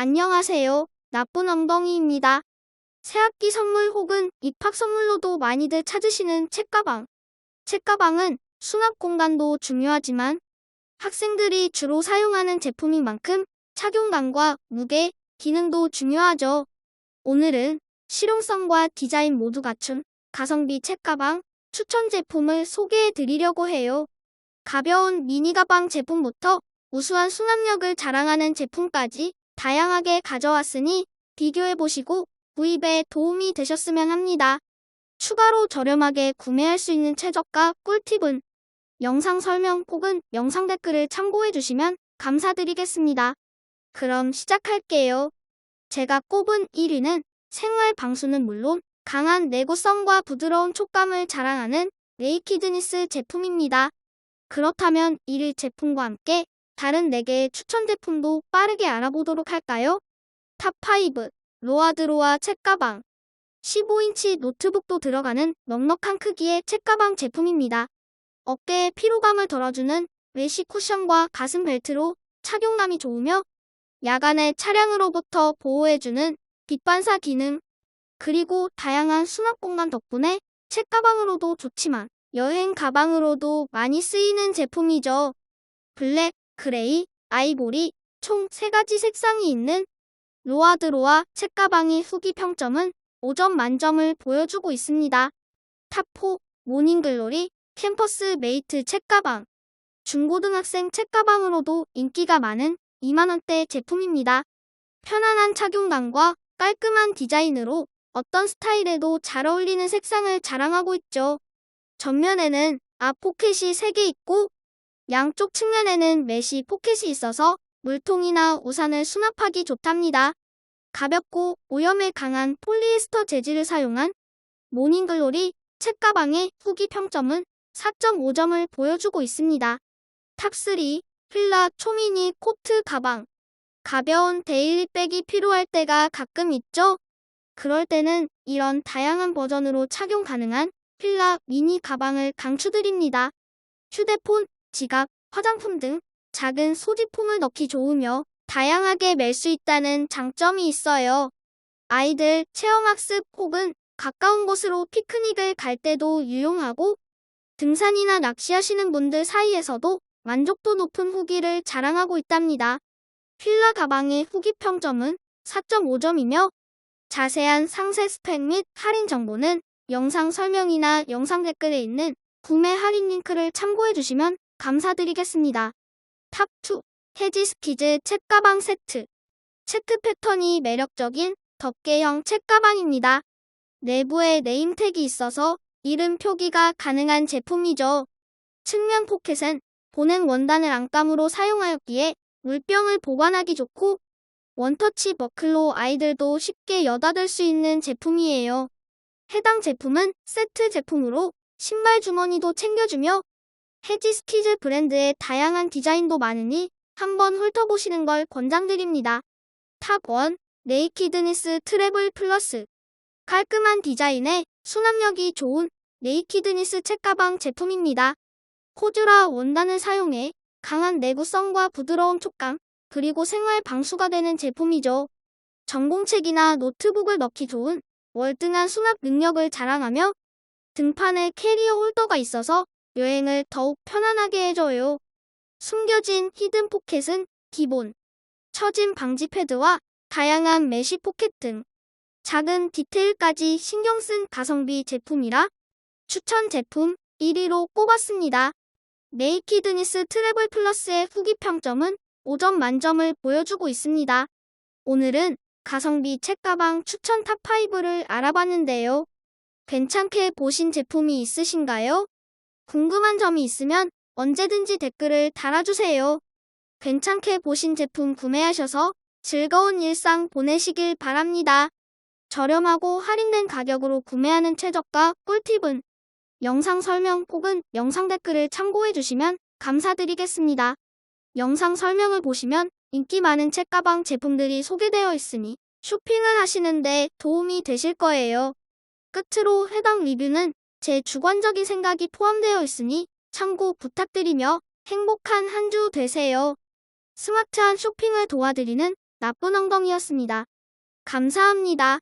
안녕하세요. 나쁜 엉덩이입니다. 새학기 선물 혹은 입학 선물로도 많이들 찾으시는 책가방. 책가방은 수납 공간도 중요하지만 학생들이 주로 사용하는 제품인 만큼 착용감과 무게, 기능도 중요하죠. 오늘은 실용성과 디자인 모두 갖춘 가성비 책가방 추천 제품을 소개해 드리려고 해요. 가벼운 미니 가방 제품부터 우수한 수납력을 자랑하는 제품까지 다양하게 가져왔으니 비교해 보시고 구입에 도움이 되셨으면 합니다. 추가로 저렴하게 구매할 수 있는 최저가 꿀팁은 영상 설명 혹은 영상 댓글을 참고해 주시면 감사드리겠습니다. 그럼 시작할게요. 제가 꼽은 1위는 생활 방수는 물론 강한 내구성과 부드러운 촉감을 자랑하는 네이키드니스 제품입니다. 그렇다면 1위 제품과 함께 다른 4개의 추천 제품도 빠르게 알아보도록 할까요? 탑5 로아드로아 책가방 15인치 노트북도 들어가는 넉넉한 크기의 책가방 제품입니다. 어깨에 피로감을 덜어주는 메쉬 쿠션과 가슴 벨트로 착용감이 좋으며 야간에 차량으로부터 보호해주는 빛 반사 기능 그리고 다양한 수납 공간 덕분에 책가방으로도 좋지만 여행 가방으로도 많이 쓰이는 제품이죠. 블랙, 그레이, 아이보리 총 3가지 색상이 있는 로아드로아 책가방의 후기 평점은 5점 만점을 보여주고 있습니다. 탑4 모닝글로리 캠퍼스 메이트 책가방 중고등학생 책가방으로도 인기가 많은 2만원대 제품입니다. 편안한 착용감과 깔끔한 디자인으로 어떤 스타일에도 잘 어울리는 색상을 자랑하고 있죠. 전면에는 앞 포켓이 3개 있고 양쪽 측면에는 메시 포켓이 있어서 물통이나 우산을 수납하기 좋답니다. 가볍고 오염에 강한 폴리에스터 재질을 사용한 모닝글로리 책가방의 후기 평점은 4.5점을 보여주고 있습니다. 탑3 필라 초미니 코트 가방 가벼운 데일리백이 필요할 때가 가끔 있죠? 그럴 때는 이런 다양한 버전으로 착용 가능한 필라 미니 가방을 강추드립니다. 휴대폰, 지갑, 화장품 등 작은 소지품을 넣기 좋으며 다양하게 멜 수 있다는 장점이 있어요. 아이들 체험학습 혹은 가까운 곳으로 피크닉을 갈 때도 유용하고 등산이나 낚시하시는 분들 사이에서도 만족도 높은 후기를 자랑하고 있답니다. 필라 가방의 후기 평점은 4.5점이며 자세한 상세 스펙 및 할인 정보는 영상 설명이나 영상 댓글에 있는 구매 할인 링크를 참고해 주시면 감사드리겠습니다. 탑2 헤지스키즈 책가방 세트 체크 패턴이 매력적인 덮개형 책가방입니다. 내부에 네임택이 있어서 이름 표기가 가능한 제품이죠. 측면 포켓은 보냉 원단을 안감으로 사용하였기에 물병을 보관하기 좋고 원터치 버클로 아이들도 쉽게 여닫을 수 있는 제품이에요. 해당 제품은 세트 제품으로 신발 주머니도 챙겨주며 헤지스키즈 브랜드의 다양한 디자인도 많으니 한번 훑어보시는 걸 권장드립니다. 탑1 네이키드니스 트래블 플러스 깔끔한 디자인에 수납력이 좋은 네이키드니스 책가방 제품입니다. 코듀라 원단을 사용해 강한 내구성과 부드러운 촉감, 그리고 생활 방수가 되는 제품이죠. 전공책이나 노트북을 넣기 좋은 월등한 수납 능력을 자랑하며 등판에 캐리어 홀더가 있어서 여행을 더욱 편안하게 해줘요. 숨겨진 히든 포켓은 기본, 처짐 방지 패드와 다양한 메쉬 포켓 등 작은 디테일까지 신경 쓴 가성비 제품이라 추천 제품 1위로 꼽았습니다. 네이키드니스 트래블 플러스의 후기 평점은 5점 만점을 보여주고 있습니다. 오늘은 가성비 책가방 추천 탑5를 알아봤는데요. 괜찮게 보신 제품이 있으신가요? 궁금한 점이 있으면 언제든지 댓글을 달아주세요. 괜찮게 보신 제품 구매하셔서 즐거운 일상 보내시길 바랍니다. 저렴하고 할인된 가격으로 구매하는 최저가 꿀팁은 영상 설명 혹은 영상 댓글을 참고해 주시면 감사드리겠습니다. 영상 설명을 보시면 인기 많은 책가방 제품들이 소개되어 있으니 쇼핑을 하시는데 도움이 되실 거예요. 끝으로 해당 리뷰는 제 주관적인 생각이 포함되어 있으니 참고 부탁드리며 행복한 한 주 되세요. 스마트한 쇼핑을 도와드리는 나쁜 엉덩이였습니다. 감사합니다.